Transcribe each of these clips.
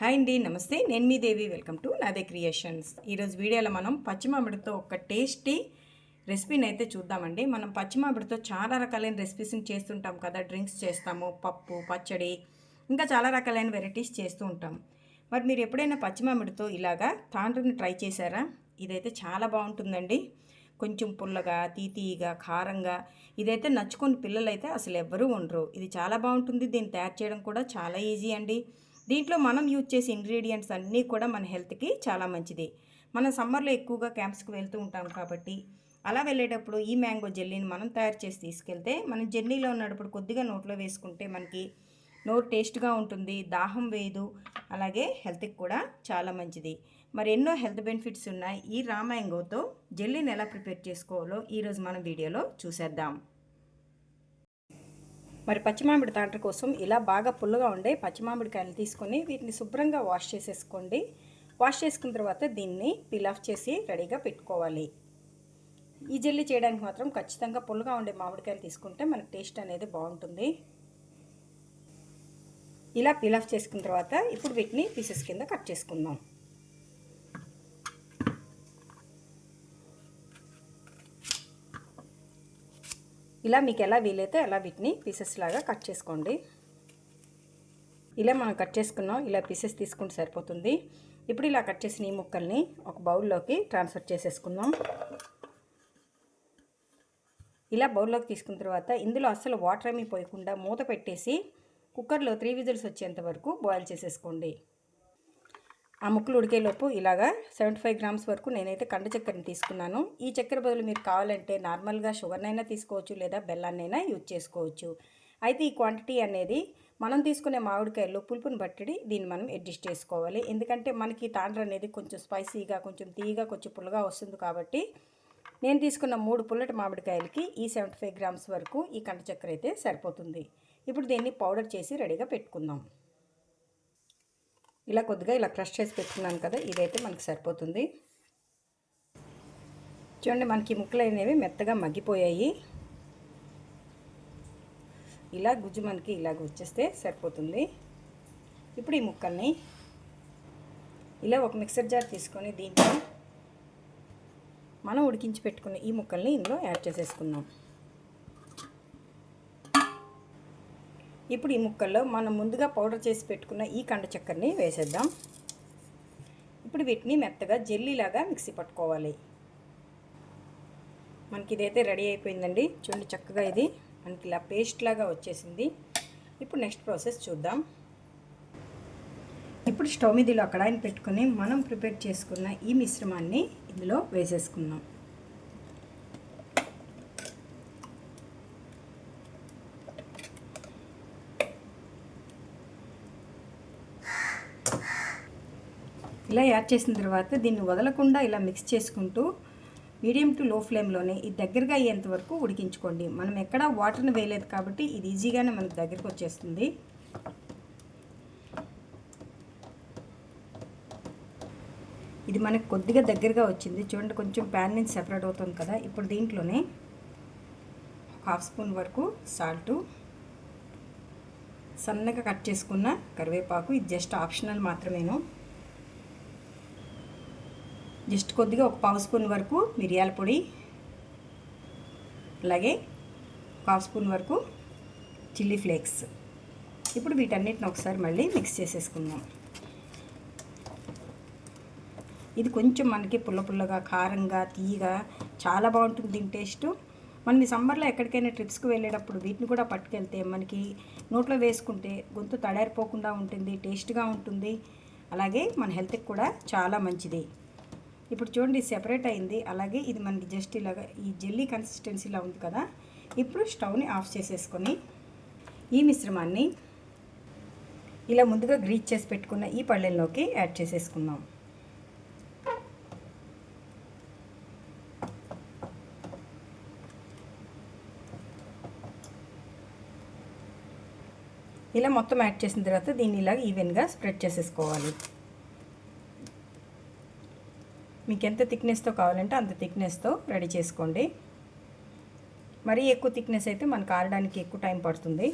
Hi అండి నమస్తే. నేను మీ Devi. Welcome to Nade creations. ఈరోజు వీడియోలో మనం పచ్చిమామిడితో ఒక టేస్టీ రెసిపీని అయితే చూద్దామండి. మనం పచ్చిమామిడితో చాలా రకాలైన రెసిపీస్ని చేస్తుంటాం కదా. డ్రింక్స్ చేస్తాము పప్పు పచ్చడి ఇంకా చాలా రకాలైన వెరైటీస్ చేస్తూ ఉంటాం. మరి మీరు ఎప్పుడైనా పచ్చిమామిడితో ఇలాగా తాండ్రుని ట్రై చేశారా? ఇదైతే చాలా బాగుంటుందండి. కొంచెం పుల్లగా తీతీగా కారంగా ఇదైతే నచ్చుకొని పిల్లలు అయితే అసలు ఎవ్వరూ ఉండరు. ఇది చాలా బాగుంటుంది. దీన్ని తయారు చేయడం కూడా చాలా ఈజీ అండి. దీంట్లో మనం యూజ్ చేసే ఇంగ్రీడియంట్స్ అన్నీ కూడా మన హెల్త్కి చాలా మంచిది. మనం సమ్మర్లో ఎక్కువగా క్యాంప్స్కి వెళ్తూ ఉంటాం కాబట్టి అలా వెళ్ళేటప్పుడు ఈ మ్యాంగో జెల్లీని మనం తయారు చేసి తీసుకెళ్తే మనం జర్నీలో ఉన్నప్పుడు కొద్దిగా నోట్లో వేసుకుంటే మనకి నోరు టేస్ట్గా ఉంటుంది దాహం వేయదు అలాగే హెల్త్కి కూడా చాలా మంచిది. మరి ఎన్నో హెల్త్ బెనిఫిట్స్ ఉన్నాయి. ఈ రా మ్యాంగోతో జెల్లీని ఎలా ప్రిపేర్ చేసుకోవాలో ఈరోజు మనం వీడియోలో చూసేద్దాం. మరి పచ్చిమామిడి తాండ్ర కోసం ఇలా బాగా పుల్లగా ఉండే పచ్చిమామిడికాయలు తీసుకొని వీటిని శుభ్రంగా వాష్ చేసేసుకోండి. వాష్ చేసుకున్న తర్వాత దీన్ని పిల్ ఆఫ్ చేసి రెడీగా పెట్టుకోవాలి. ఈ జెల్లీ చేయడానికి మాత్రం ఖచ్చితంగా పుల్లగా ఉండే మామిడికాయలు తీసుకుంటే మనకు టేస్ట్ అనేది బాగుంటుంది. ఇలా పిల్ ఆఫ్ చేసుకున్న తర్వాత ఇప్పుడు వీటిని పీసెస్ కింద కట్ చేసుకుందాం. ఇలా మీకు ఎలా వీలైతే అలా వీటిని పీసెస్ లాగా కట్ చేసుకోండి. ఇలా మనం కట్ చేసుకున్నాం ఇలా పీసెస్ తీసుకుంటే సరిపోతుంది. ఇప్పుడు ఇలా కట్ చేసిన ఈ ముక్కల్ని ఒక బౌల్లోకి ట్రాన్స్ఫర్ చేసేసుకుందాం. ఇలా బౌల్లోకి తీసుకున్న తర్వాత ఇందులో అస్సలు వాటర్ ఏమీ పోయకుండా మూత పెట్టేసి కుక్కర్లో త్రీ విజిల్స్ వచ్చేంత వరకు బాయిల్ చేసేసుకోండి. ఆ ముక్కలు ఉడికేలోపు ఇలాగా సెవెంటీ ఫైవ్ గ్రామ్స్ వరకు నేనైతే కండ చక్కెరని తీసుకున్నాను. ఈ చక్కెర బదులు మీరు కావాలంటే నార్మల్గా షుగర్నైనా తీసుకోవచ్చు లేదా బెల్లాన్నైనా యూజ్ చేసుకోవచ్చు. అయితే ఈ క్వాంటిటీ అనేది మనం తీసుకునే మామిడికాయల్లో పులుపుని బట్టి దీన్ని మనం అడ్జస్ట్ చేసుకోవాలి. ఎందుకంటే మనకి తాండ్ర అనేది కొంచెం స్పైసీగా కొంచెం తీయగా కొంచెం పుల్లగా వస్తుంది కాబట్టి నేను తీసుకున్న మూడు పుల్లటి మామిడికాయలకి ఈ సెవెంటీ ఫైవ్ గ్రామ్స్ వరకు ఈ కండ చక్కెర అయితే సరిపోతుంది. ఇప్పుడు దీన్ని పౌడర్ చేసి రెడీగా పెట్టుకుందాం. ఇలా కొద్దిగా ఇలా క్రష్ చేసి పెట్టుకున్నాను కదా ఇదైతే మనకి సరిపోతుంది. చూడండి మనకి ముక్కలు అనేవి మెత్తగా మగ్గిపోయాయి. ఇలా గుజ్జు మనకి ఇలాగ వచ్చేస్తే సరిపోతుంది. ఇప్పుడు ఈ ముక్కల్ని ఇలా ఒక మిక్సర్ జార్ తీసుకొని దీంట్లో మనం ఉడికించి పెట్టుకున్న ఈ ముక్కల్ని ఇందులో యాడ్ చేసేసుకుందాం. ఇప్పుడు ఈ ముక్కల్లో మనం ముందుగా పౌడర్ చేసి పెట్టుకున్న ఈ కండ చక్కెరని వేసేద్దాం. ఇప్పుడు వీటిని మెత్తగా జెల్లీలాగా మిక్సీ పట్టుకోవాలి. మనకి ఇదైతే రెడీ అయిపోయిందండి. చూడండి చక్కగా ఇది మనకి ఇలా పేస్ట్ లాగా వచ్చేసింది. ఇప్పుడు నెక్స్ట్ ప్రాసెస్ చూద్దాం. ఇప్పుడు స్టవ్ మీద ఇలా కడాయిని పెట్టుకొని మనం ప్రిపేర్ చేసుకున్న ఈ మిశ్రమాన్ని ఇందులో వేసేసుకుందాం. ఇలా యాడ్ చేసిన తర్వాత దీన్ని వదలకుండా ఇలా మిక్స్ చేసుకుంటూ మీడియం టు లో ఫ్లేమ్లోనే ఇది దగ్గరగా అయ్యేంత వరకు ఉడికించుకోండి. మనం ఎక్కడా వాటర్ని వేయలేదు కాబట్టి ఇది ఈజీగానే మనకు దగ్గరకు వచ్చేస్తుంది. ఇది మనకు కొద్దిగా దగ్గరగా వచ్చింది. చూడండి కొంచెం ప్యాన్ నుంచి సెపరేట్ అవుతుంది కదా. ఇప్పుడు దీంట్లోనే హాఫ్ స్పూన్ వరకు సాల్టు సన్నగా కట్ చేసుకున్న కరివేపాకు. ఇది జస్ట్ ఆప్షనల్ మాత్రమేను. జస్ట్ కొద్దిగా ఒక పావు స్పూన్ వరకు మిరియాల పొడి అలాగే పావు స్పూన్ వరకు చిల్లీ ఫ్లేక్స్. ఇప్పుడు వీటన్నిటిని ఒకసారి మళ్ళీ మిక్స్ చేసేసుకుందాం. ఇది కొంచెం మనకి పుల్ల పుల్లగా కారంగా తీయగా చాలా బాగుంటుంది దీని టేస్ట్. మనం ఈ సమ్మర్లో ఎక్కడికైనా ట్రిప్స్కి వెళ్ళేటప్పుడు వీటిని కూడా పట్టుకెళ్తే మనకి నోట్లో వేసుకుంటే గొంతు తడారిపోకుండా ఉంటుంది టేస్ట్గా ఉంటుంది. అలాగే మన హెల్త్కి కూడా చాలా మంచిది. ఇప్పుడు చూడండి సెపరేట్ అయింది. అలాగే ఇది మనకి జస్ట్ ఇలాగా ఈ జెల్లీ కన్సిస్టెన్సీలా ఉంది కదా. ఇప్పుడు స్టవ్ని ఆఫ్ చేసేసుకొని ఈ మిశ్రమాన్ని ఇలా ముందుగా గ్రీచ్ చేసి పెట్టుకున్న ఈ పళ్ళెల్లోకి యాడ్ చేసేసుకుందాం. ఇలా మొత్తం యాడ్ చేసిన తర్వాత దీన్ని ఇలాగ ఈవెన్గా స్ప్రెడ్ చేసేసుకోవాలి. మీకు ఎంత థిక్నెస్తో కావాలంటే అంత థిక్నెస్తో రెడీ చేసుకోండి. మరీ ఎక్కువ థిక్నెస్ అయితే మనకు ఆరడానికి ఎక్కువ టైం పడుతుంది.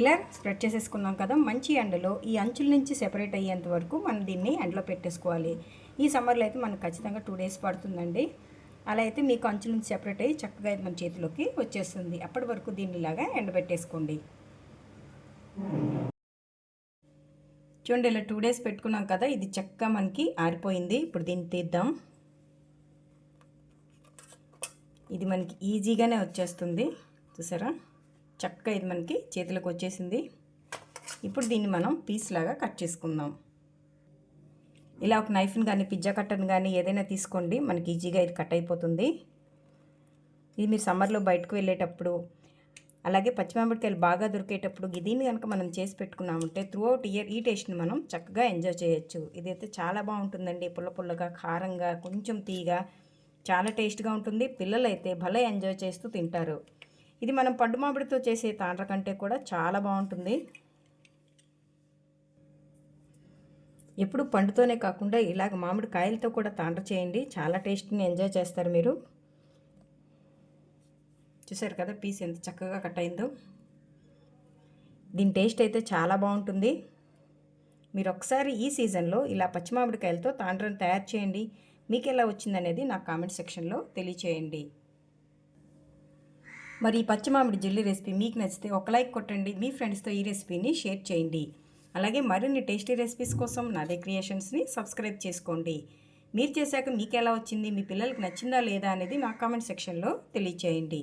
ఇలా స్ప్రెడ్ చేసేసుకున్నాం కదా మంచి ఎండలో ఈ అంచుల నుంచి సెపరేట్ అయ్యేంత వరకు మనం దీన్ని ఎండలో పెట్టేసుకోవాలి. ఈ సమ్మర్లో అయితే మనకు ఖచ్చితంగా టూ డేస్ పడుతుందండి. అలా అయితే మీకు అంచుల నుంచి సెపరేట్ అయ్యి చక్కగా అయితే మన చేతిలోకి వచ్చేస్తుంది. అప్పటి వరకు దీన్ని ఇలాగా ఎండబెట్టేసుకోండి. చూడండి ఇలా టూ డేస్ పెట్టుకున్నాం కదా ఇది చక్కగా మనకి ఆరిపోయింది. ఇప్పుడు దీన్ని తీద్దాం. ఇది మనకి ఈజీగానే వచ్చేస్తుంది. చూసారా? చక్కగా ఇది మనకి చేతిలోకి వచ్చేసింది. ఇప్పుడు దీన్ని మనం పీస్ లాగా కట్ చేసుకుందాం. ఇలా ఒక నైఫ్ని కానీ పిజ్జా కట్టను కానీ ఏదైనా తీసుకోండి. మనకి ఈజీగా ఇది కట్ అయిపోతుంది. ఇది మీరు సమ్మర్లో బయటకు వెళ్ళేటప్పుడు అలాగే పచ్చిమామిడికాయలు బాగా దొరికేటప్పుడు దీన్ని కనుక మనం చేసి పెట్టుకున్నామంటే త్రూ అవుట్ ఇయర్ ఈ టేస్ట్ని మనం చక్కగా ఎంజాయ్ చేయొచ్చు. ఇదైతే చాలా బాగుంటుందండి. పుల్ల పుల్లగా కారంగా కొంచెం తీగా చాలా టేస్ట్గా ఉంటుంది. పిల్లలు అయితే భలే ఎంజాయ్ చేస్తూ తింటారు. ఇది మనం పండు మామిడితో చేసే తాండ్ర కంటే కూడా చాలా బాగుంటుంది. ఎప్పుడు పండుతోనే కాకుండా ఇలాగ మామిడి కాయలతో కూడా తాండ్ర చేయండి. చాలా టేస్ట్ని ఎంజాయ్ చేస్తారు మీరు. చూసారు కదా పీస్ ఎంత చక్కగా కట్ అయిందో. దీని టేస్ట్ అయితే చాలా బాగుంటుంది. మీరు ఒకసారి ఈ సీజన్లో ఇలా పచ్చి మామిడికాయలతో తాండ్రను తయారు చేయండి. మీకు ఎలా వచ్చిందనేది నా కామెంట్ సెక్షన్లో తెలియచేయండి. మరి ఈ పచ్చి మామిడి జెల్లీ రెసిపీ మీకు నచ్చితే ఒక లైక్ కొట్టండి. మీ ఫ్రెండ్స్తో ఈ రెసిపీని షేర్ చేయండి. అలాగే మరిన్ని టేస్టీ రెసిపీస్ కోసం నాదే క్రియేషన్స్ని సబ్స్క్రైబ్ చేసుకోండి. మీరు చేశాక మీకు ఎలా వచ్చింది? మీ పిల్లలకి నచ్చిందా లేదా అనేది నా కామెంట్ సెక్షన్లో తెలియచేయండి.